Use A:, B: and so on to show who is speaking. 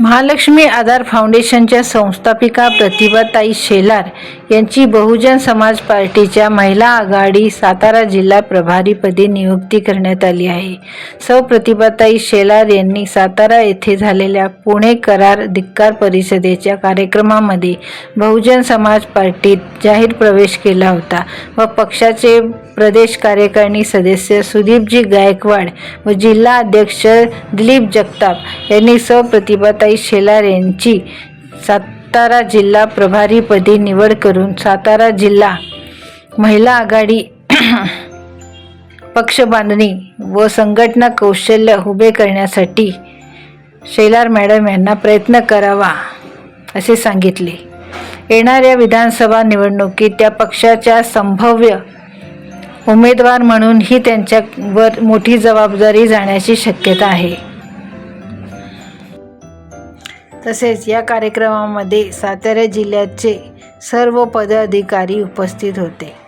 A: महालक्ष्मी आधार फाउंडेशनच्या संस्थापिका प्रतिभाताई शेलार यांची बहुजन समाज पार्टीच्या महिला आघाडी सातारा जिल्हा प्रभारीपदी नियुक्ती करण्यात आली आहे. सौ प्रतिभाताई शेलार यांनी सातारा येथे झालेल्या पुणे करार धिक्कार परिषदेच्या कार्यक्रमामध्ये बहुजन समाज पार्टीत जाहीर प्रवेश केला होता व पक्षाचे प्रदेश कार्यकारिणी सदस्य सुदीपजी गायकवाड व जिल्हा अध्यक्ष दिलीप जगताप यांनी सौ प्रतिभाताई शेलार यांची सातारा जिल्हा प्रभारीपदी निवड करून सातारा जिल्हा महिला आघाडी पक्ष बांधणी व संघटना कौशल्य उभे करण्यासाठी शेलार मॅडम यांना प्रयत्न करावा असे सांगितले. येणाऱ्या विधानसभा निवडणुकीत त्या पक्षाच्या संभाव्य उमेदवार म्हणून ही त्यांच्यावर मोठी जबाबदारी जाण्याची शक्यता आहे. तसेच या कार्यक्रमामध्ये सातारा जिल्ह्याचे सर्व पदाधिकारी उपस्थित होते.